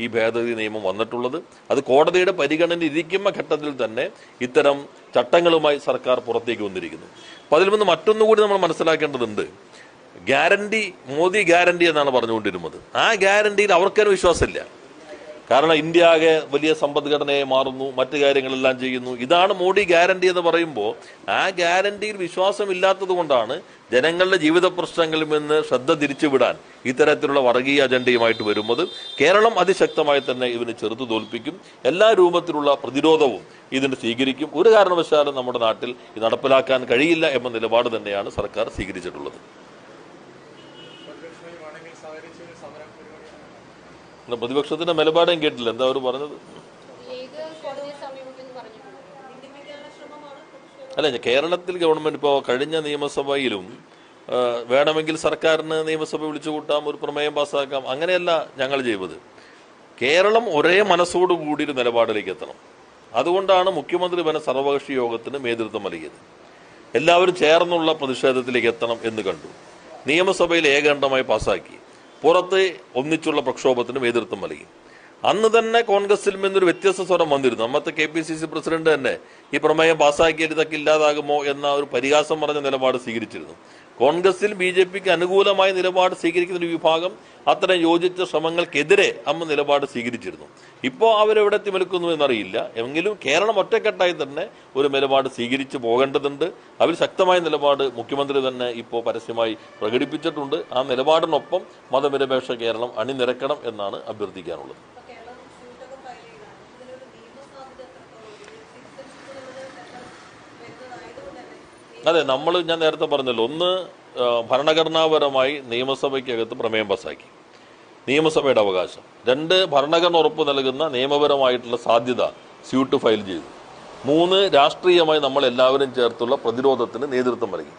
ഈ ഭേദഗതി നിയമം വന്നിട്ടുള്ളത്. അത് കോടതിയുടെ പരിഗണന ഇരിക്കുന്ന ഘട്ടത്തിൽ തന്നെ ഇത്തരം ചട്ടങ്ങളുമായി സർക്കാർ പുറത്തേക്ക് വന്നിരിക്കുന്നു. അപ്പൊ അതിൽ നിന്ന് മറ്റൊന്നുകൂടി നമ്മൾ മനസ്സിലാക്കേണ്ടതുണ്ട്. ഗ്യാരണ്ടി മോദി ഗ്യാരണ്ടി എന്നാണ് പറഞ്ഞുകൊണ്ടിരുന്നത്. ആ ഗ്യാരണ്ടിയിൽ അവർക്കൊരു വിശ്വാസമില്ല. കാരണം ഇന്ത്യ ആകെ വലിയ സമ്പദ്ഘടനയെ മാറുന്നു മറ്റു കാര്യങ്ങളെല്ലാം ചെയ്യുന്നു. ഇതാണ് മോഡി ഗ്യാരണ്ടി എന്ന് പറയുമ്പോൾ ആ ഗ്യാരണ്ടിയിൽ വിശ്വാസമില്ലാത്തത് കൊണ്ടാണ് ജനങ്ങളുടെ ജീവിത പ്രശ്നങ്ങളിൽ നിന്ന് ശ്രദ്ധ തിരിച്ചുവിടാൻ ഇത്തരത്തിലുള്ള വർഗീയ അജണ്ടയുമായിട്ട് വരുന്നത്. കേരളം അതിശക്തമായി തന്നെ ഇതിന് ചെറുത്തു തോൽപ്പിക്കും. എല്ലാ രൂപത്തിലുള്ള പ്രതിരോധവും ഇതിന് സ്വീകരിക്കും. ഒരു കാരണവശാലും നമ്മുടെ നാട്ടിൽ നടപ്പിലാക്കാൻ കഴിയില്ല എന്ന നിലപാട് തന്നെയാണ് സർക്കാർ സ്വീകരിച്ചിട്ടുള്ളത്. പിന്നെ പ്രതിപക്ഷത്തിന്റെ നിലപാടേം കേട്ടില്ല. എന്താ അവർ പറഞ്ഞത്? അല്ല കേരളത്തിൽ ഗവൺമെന്റ് ഇപ്പോ കഴിഞ്ഞ നിയമസഭയിലും വേണമെങ്കിൽ സർക്കാരിന് നിയമസഭ വിളിച്ചു കൂട്ടാം ഒരു പ്രമേയം പാസ്സാക്കാം അങ്ങനെയല്ല ഞങ്ങൾ ചെയ്തത്. കേരളം ഒരേ മനസ്സോടുകൂടി ഒരു നിലപാടിലേക്ക് എത്തണം. അതുകൊണ്ടാണ് മുഖ്യമന്ത്രി വന സർവകക്ഷി യോഗത്തിന് നേതൃത്വം നൽകിയത്. എല്ലാവരും ചേർന്നുള്ള പ്രതിഷേധത്തിലേക്ക് എത്തണം എന്ന് കണ്ടു. നിയമസഭയിൽ ഏകണ്ഠമായി പാസാക്കി പുറത്ത് ഒന്നിച്ചുള്ള പ്രക്ഷോഭത്തിന് നേതൃത്വം നൽകി. അന്ന് തന്നെ കോൺഗ്രസിൽ നിന്നൊരു വ്യത്യസ്ത സ്വരം വന്നിരുന്നു. അന്നത്തെ K P C C president തന്നെ ഈ പ്രമേയം പാസ്സാക്കിയാൽ ഇതൊക്കെ ഇല്ലാതാകുമോ എന്ന ഒരു പരിഹാസം പറഞ്ഞ നിലപാട് സ്വീകരിച്ചിരുന്നു. കോൺഗ്രസിൽ ബി ജെ പിക്ക് അനുകൂലമായ നിലപാട് സ്വീകരിക്കുന്ന ഒരു വിഭാഗം അത്തരം യോജിച്ച ശ്രമങ്ങൾക്കെതിരെ അമ്മ നിലപാട് സ്വീകരിച്ചിരുന്നു. ഇപ്പോൾ അവരെവിടെ എത്തി നിൽക്കുന്നു എന്നറിയില്ല. എങ്കിലും കേരളം ഒറ്റക്കെട്ടായി തന്നെ ഒരു നിലപാട് സ്വീകരിച്ചു പോകേണ്ടതുണ്ട്. അവർ ശക്തമായ നിലപാട് മുഖ്യമന്ത്രി തന്നെ ഇപ്പോൾ പരസ്യമായി പ്രകടിപ്പിച്ചിട്ടുണ്ട്. ആ നിലപാടിനൊപ്പം മതനിരപേക്ഷ കേരളം അണിനിരക്കണം എന്നാണ് അഭ്യർത്ഥിക്കാനുള്ളത്. അതെ നമ്മൾ ഞാൻ നേരത്തെ പറഞ്ഞല്ലോ ഒന്ന് ഭരണഘടനാപരമായി നിയമസഭയ്ക്കകത്ത് പ്രമേയം പാസാക്കി. നിയമസഭയുടെ അവകാശം. രണ്ട് ഭരണഘടന ഉറപ്പ് നൽകുന്ന നിയമപരമായിട്ടുള്ള സാധ്യത സ്യൂട്ട് ഫയൽ ചെയ്തു. മൂന്ന് രാഷ്ട്രീയമായി നമ്മൾ എല്ലാവരും ചേർത്തുള്ള പ്രതിരോധത്തിന് നേതൃത്വം നൽകി.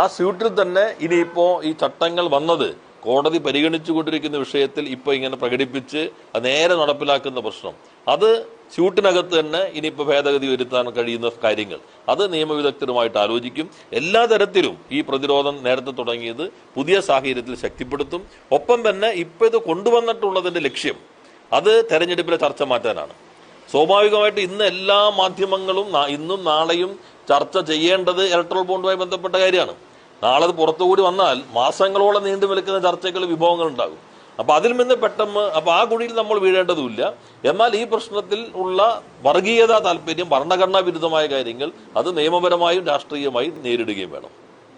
ആ സ്യൂട്ടിൽ തന്നെ ഇനിയിപ്പോൾ ഈ ചട്ടങ്ങൾ വന്നത് കോടതി പരിഗണിച്ചുകൊണ്ടിരിക്കുന്ന വിഷയത്തിൽ ഇപ്പൊ ഇങ്ങനെ പ്രകടിപ്പിച്ച് നേരെ നടപ്പിലാക്കുന്ന പ്രശ്നം. അത് സ്യൂട്ടിനകത്ത് തന്നെ ഇനിയിപ്പോ ഭേദഗതി വരുത്താൻ കഴിയുന്ന കാര്യങ്ങൾ. അത് നിയമവിദഗ്ധരുമായിട്ട് ആലോചിക്കും. എല്ലാ തരത്തിലും ഈ പ്രതിരോധം നേരത്തെ തുടങ്ങിയത് പുതിയ സാഹചര്യത്തിൽ ശക്തിപ്പെടുത്തും. ഒപ്പം തന്നെ ഇപ്പൊ ഇത് കൊണ്ടുവന്നിട്ടുള്ളതിന്റെ ലക്ഷ്യം അത് തെരഞ്ഞെടുപ്പിലെ ചർച്ച മാറ്റാനാണ്. സ്വാഭാവികമായിട്ട് ഇന്ന് എല്ലാ മാധ്യമങ്ങളും ഇന്നും നാളെയും ചർച്ച ചെയ്യേണ്ടത് ഇലക്ട്രൽ ബോണ്ടുമായി ബന്ധപ്പെട്ട കാര്യമാണ്. നാളെ അത് പുറത്തുകൂടി വന്നാൽ മാസങ്ങളോളം നീണ്ടു നിൽക്കുന്ന ചർച്ചകൾ വിഭവങ്ങൾ ഉണ്ടാകും. അപ്പൊ അതിൽ നിന്ന് പെട്ടെന്ന് അപ്പൊ ആ കുഴിയിൽ നമ്മൾ വീഴേണ്ടതുമില്ല. എന്നാൽ ഈ പ്രശ്നത്തിൽ ഉള്ള വർഗീയത താല്പര്യം ഭരണഘടനാ വിരുദ്ധമായ കാര്യങ്ങൾ അത് നിയമപരമായും രാഷ്ട്രീയമായും നേരിടുകയും വേണം.